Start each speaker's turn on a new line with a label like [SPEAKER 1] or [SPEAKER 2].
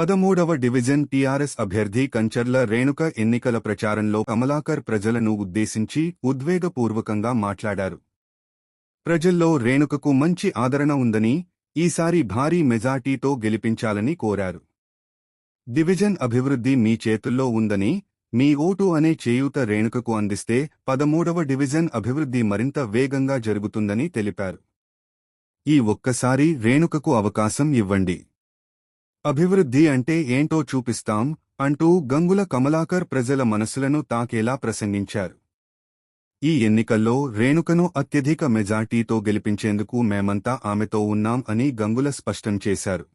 [SPEAKER 1] పదమూడవ division TRS అభ్యర్థి కంచర్ల రేణుక ఎన్నికల ప్రచారంలో కమలాకర్ ప్రజలను ఉద్దేశించి ఉద్వేగపూర్వకంగా మాట్లాడారు. ప్రజల్లో రేణుకకు మంచి ఆదరణ ఉందని ఈసారి భారీ మెజార్టీతో గెలిపించాలని కోరారు. డివిజన్ అభివృద్ధి మీ చేతుల్లో ఉందని మీ ఓటు అనే చేయూత రేణుకకు అందిస్తే పదమూడవ డివిజన్ అభివృద్ధి మరింత వేగంగా జరుగుతుందని తెలిపారు. ఈ ఒక్కసారి రేణుకకు అవకాశం ఇవ్వండి. అభివృద్ధి అంటే ఏంటో చూపిస్తాం అంటూ గంగుల కమలాకర్ ప్రజల మనసులను తాకేలా ప్రసంగించారు. ఈ ఎన్నికల్లో రేణుకను అత్యధిక మెజార్టీతో గెలిపించేందుకు మేమంతా ఆమెతో ఉన్నాం అని గంగుల స్పష్టం చేశారు.